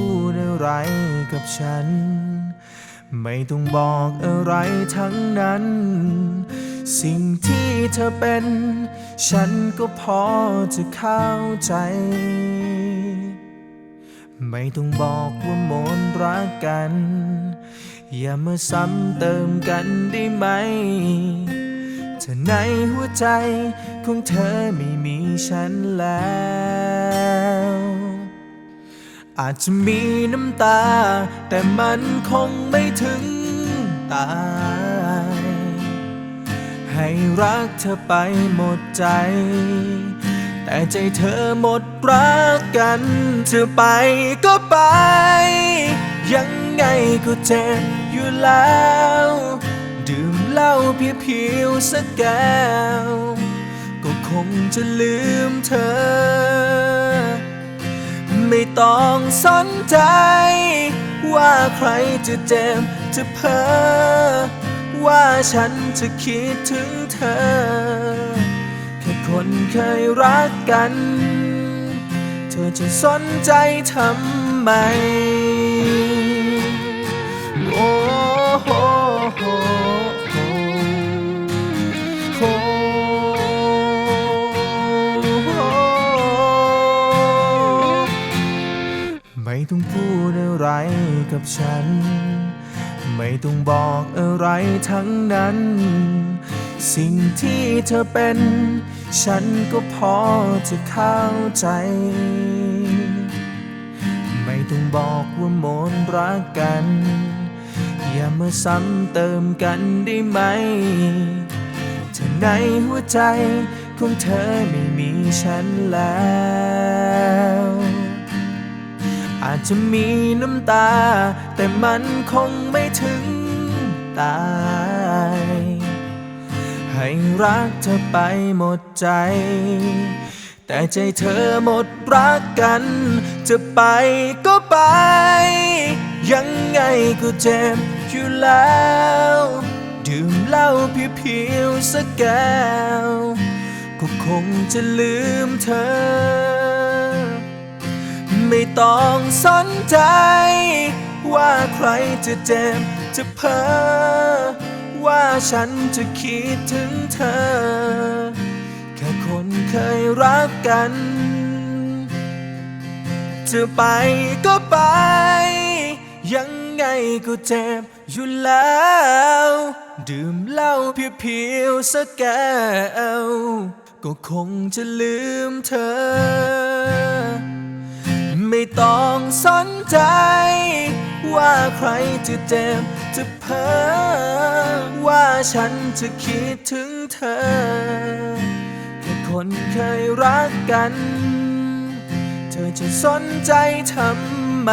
พูดอะไรกับฉัน ไม่ต้องบอกอะไรทั้งนั้น สิ่งที่เธอเป็น ฉันก็พอจะเข้าใจ ไม่ต้องบอกว่ามนรักกัน อย่ามาซ้ำเติมกันได้ไหมเธอในหัวใจของเธอไม่มีฉันแล้ว อาจจะมีน้ำตา แต่มันคงไม่ถึงตาย ให้รักเธอไปหมดใจ แต่ใจเธอหมดรักกัน เธอไปก็ไป ยังไงก็เจ็บอยู่แล้ว ดื่มเหล้าเพียวๆสักแก้ว ก็คงจะลืมเธอ ไม่ต้องสนใจ ว่าใครจะเจ็บจะเพ้อว่าฉันจะคิดถึงเธอ แค่คนเคยรักกัน เธอจะสนใจทำไมโอ้ ต้องพูดอะไรกับฉัน ไม่ต้องบอกอะไรทั้งนั้น สิ่งที่เธอเป็น ฉันก็พอจะเข้าใจ ไม่ต้องบอกว่ามนรักกัน อย่ามาซ้ำเติมกันได้ไหมเธอในหัวใจของเธอไม่มีฉันแล้ว จะมีน้ำตา แต่มันคงไม่ถึงตาย ให้รักเธอไปหมดใจ แต่ใจเธอหมดรักกัน จะไปก็ไป ยังไงก็เจ็บอยู่แล้วดื่มเหล้าเพียวๆสักแก้ว ก็คงจะลืมเธอ ไม่ต้องสนใจ ว่าใครจะเจ็บจะเพ้อว่าฉันจะคิดถึงเธอ แค่คนเคยรักกัน จะไปก็ไป ยังไงก็เจ็บอยู่แล้ว ดื่มเหล้าเพียวๆสักแก้วก็คงจะลืมเธอ ไม่ต้องสนใจ ว่าใครจะเจ็บจะเพ้อว่าฉันจะคิดถึงเธอแค่คนเคยรักกัน เธอจะสนใจทำไม